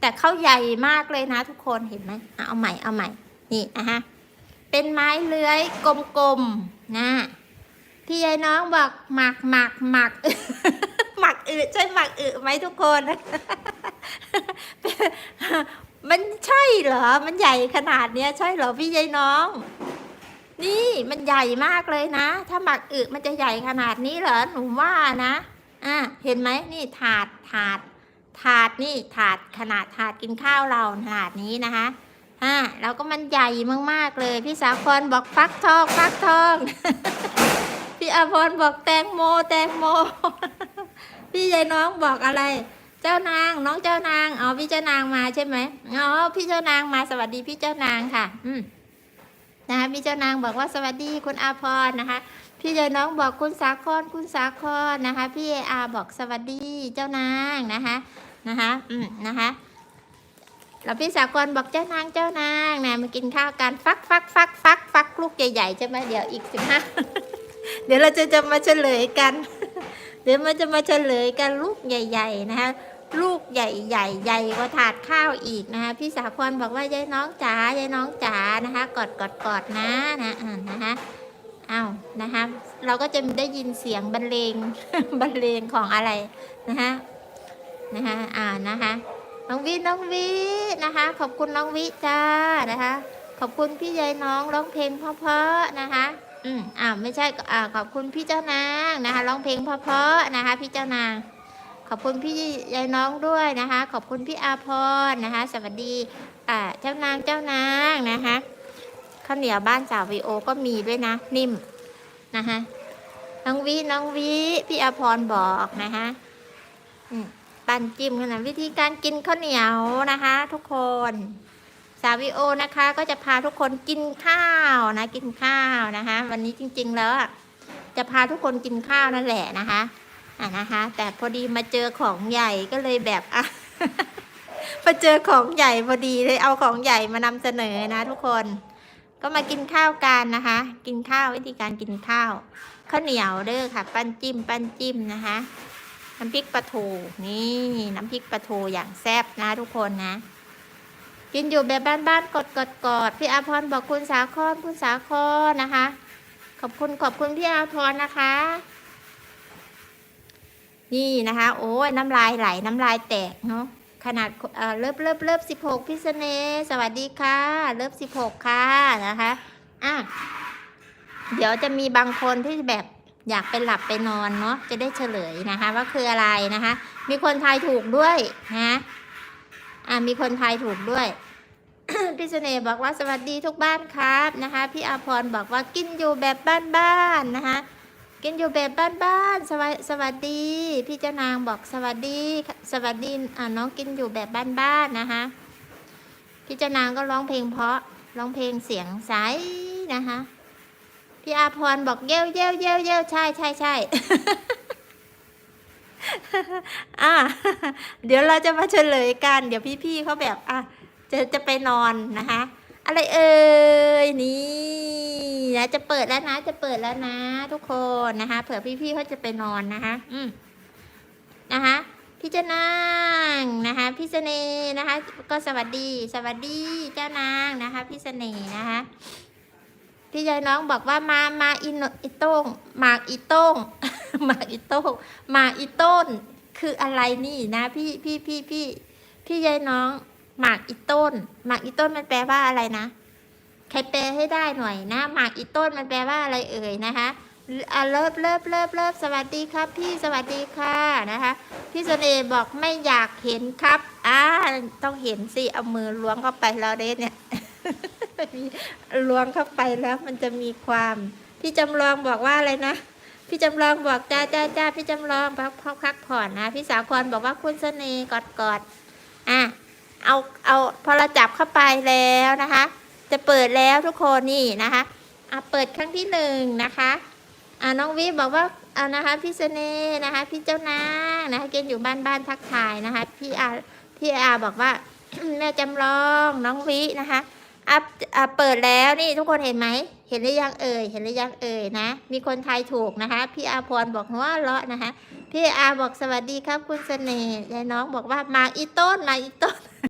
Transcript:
แต่เขาใหญ่มากเลยนะทุกคนเห็นไหมเอาใหม่เอาใหม่ นี่นะคะเป็นไม้เลื้อยกลมๆนะพี่ยายน้องบอกหมักหมักหมักหมักอึใช่หมักอึไหมทุกคน มันใช่เหรอ มันใหญ่ขนาดเนี้ยใช่เหรอพี่ยายน้อง นี่มันใหญ่มากเลยนะ ถ้าหมักอึมันจะใหญ่ขนาดนี้เหรอหนูว่านะ อะเห็นไหมนี่ถาดถาด นี่ถาดขนาดถาดกินข้าวเราขนาดนี้นะคะอ่าแล้วก็มันใหญ่มากๆเลย พี่สาครบอกฟักทองฟักทอง พี่อาพรบอกแตงโม แตงโม พี่ยายน้องบอกอะไร เจ้านางน้องเจ้านางอ๋อพี่เจ้านางมาใช่ไหมอ๋อพี่เจ้านางมาสวัสดีพี่เจ้านางค่ะ อืมนะคะพี่เจ้านางบอกว่าสวัสดีคุณอาพรนะคะ พี่ยายน้องบอกคุณสาครคุณสาครนะคะ พี่เออาบอกสวัสดีเจ้านางนะคะนะคะอืมนะคะแล้วพี่สากรบอกเจ้านางเจ้านางนะมากินข้าวกันฟักฟักฟักฟักฟักลูกใหญ่ๆใช่ไหมเดี๋ยวอีกสิบห้าเดี๋ยวเราจะจะมาเฉลยกัน เดี๋ยวมันจะมาเฉลยกันลูกใหญ่ ๆ นะคะลูกใหญ่ใหญ่ใหญ่กว่าถาดข้าวอีกนะคะพี่สาครบอกว่ายายน้องจ๋ายายน้องจ๋านะคะ กอดกอดกอดนะนะนะคะ อ้าวนะคะเราก็จะได้ยินเสียงบรรเลงบรรเลงของอะไรนะคะนะคะอ่านะคะน้องวิน้องวินะคะ ขอบคุณน้องวิจ้านะคะ ขอบคุณพี่ยายน้องร้องเพลงเพราะๆนะคะ อืมอ่าไม่ใช่อ่าขอบคุณพี่เจ้านางนะคะร้องเพลงเพราะๆนะคะ พี่เจ้านางขอบคุณพี่ยายน้องด้วยนะคะ ขอบคุณพี่อาพรนะคะ สวัสดีอ่าเจ้านางเจ้านางนะคะ ข้าวเหนียวบ้านสาววีโอก็มีด้วยนะ นิ่มนะคะน้องวิน้องวิพี่อาพรบอกนะคะปั่นจิ้มกันนะวิธีการกินข้าวเหนียวนะคะ ทุกคนสาววีโอนะคะ ก็จะพาทุกคนกินข้าวนะ กินข้าวนะคะ วันนี้จริง ๆ แล้วจะพาทุกคนกินข้าวนั่นแหละนะคะอะนะคะ แต่พอดีมาเจอของใหญ่ก็เลยแบบอะมาเจอของใหญ่พอดีเลยเอาของใหญ่มานำเสนอนะทุกคน ก็มากินข้าวกันนะคะ กินข้าววิธีการกินข้าวข้าวเหนียวเด้อค่ะ ปั้นจิ้ม ปั้นจิ้มนะคะ น้ำพริกปลาทูนี่น้ำพริกปลาทูอย่างแซ่บนะทุกคนนะ กินอยู่แบบบ้านๆกดกดกอดพี่อาพรบอกคุณสาครคุณสาครนะคะ ขอบคุณขอบคุณพี่อาพรนะคะ นี่นะคะ โอ้ยน้ำลายไหลน้ำลายแตกเนาะ ขนาดเลิฟเลิฟเลิฟสิบหกพี่เสนสวัสดีค่ะ เลิฟสิบหกค่ะนะคะอะเดี๋ยวจะมีบางคนที่แบบอยากไปหลับไปนอนเนาะจะได้เฉลยนะคะ ว่าคืออะไรนะคะ มีคนทายถูกด้วยนะอะมีคนทายถูกด้วยพี่เสน่ห์บอกว่าสวัสดีทุกบ้านครับนะคะ พี่อาพรบอกว่ากินอยู่แบบบ้านๆนะคะ กินอยู่แบบบ้านๆสวัสสวัสดี พี่เจ้านางบอกสวัสดี สวัสดีอ่าน้องกินอยู่แบบบ้านๆนะคะพี่เจ้านางก็ร้องเพลงเพราะร้องเพลงเสียงใสนะคะพี่อาพรบอกเย้วเย้วเย้วเย้วใช่ใช่ใช่อะเดี๋ยวเราจะมาเฉลยกัน เดี๋ยวพี่ๆเขาแบบอะจะจะไปนอนนะคะ อะไรเอ่ยนี่นะจะเปิดแล้วนะ จะเปิดแล้วนะ ทุกคนนะคะเผื่อพี่ๆเขาจะไปนอนนะคะ อืมนะคะพี่เจ้านางนะคะ พี่เสน่ห์นะคะ ก็สวัสดี สวัสดีเจ้านางนะคะ พี่เสน่ห์นะคะ พี่ยายน้องบอกว่ามามาอินอิโต้งหมากอีโต้งหมากอีโต้งหมากอีต้นคืออะไรนี่นะ พี่พี่พี่พี่พี่ยายน้อง หมากอีต้น หมากอีต้นมันแปลว่าอะไรนะ ใครแปลให้ได้หน่อยนะ หมากอีต้นมันแปลว่าอะไรเอ่ยนะคะอเลิฟเลิฟเลิฟเลิฟสวัสดีครับ พี่สวัสดีค่ะนะคะ พี่เสน่ห์บอกไม่อยากเห็นครับอ่าต้องเห็นสิเอามือล้วงเข้าไปแล้วเด้เนี่ยล้วงเข้าไปแล้วมันจะมีความ พี่จำลองบอกว่าอะไรนะพี่จำลองบอกจ้าจ้าจ้าพี่จำลองพักพักพักผ่อนนะ พี่สาวครบอกว่าคุณเสน่ห์กอดกอดอะ เอาเอาพอเราจับเข้าไปแล้วนะคะ จะเปิดแล้วทุกคนนี่นะคะอะเปิดครั้งที่หนึ่งนะคะอะน้องวิบอกว่าอะนะคะพี่เสน่ห์นะคะ พี่เจ้านางนะคะเกณฑ์อยู่บ้านบ้านทักทายนะคะพี่อาพี่อาบอกว่าแม่จำลองน้องวินะคะอะอะเปิดแล้วนี่ทุกคนเห็นไหม เห็นหรือยังเอ่ย เห็นหรือยังเอ่ยนะ มีคนทายถูกนะคะ พี่อาพรบอกว่าเลาะนะคะ พี่อาบอกสวัสดีครับคุณเสน่ห์ยายน้องบอกว่ามาอีต้นมาอีต้น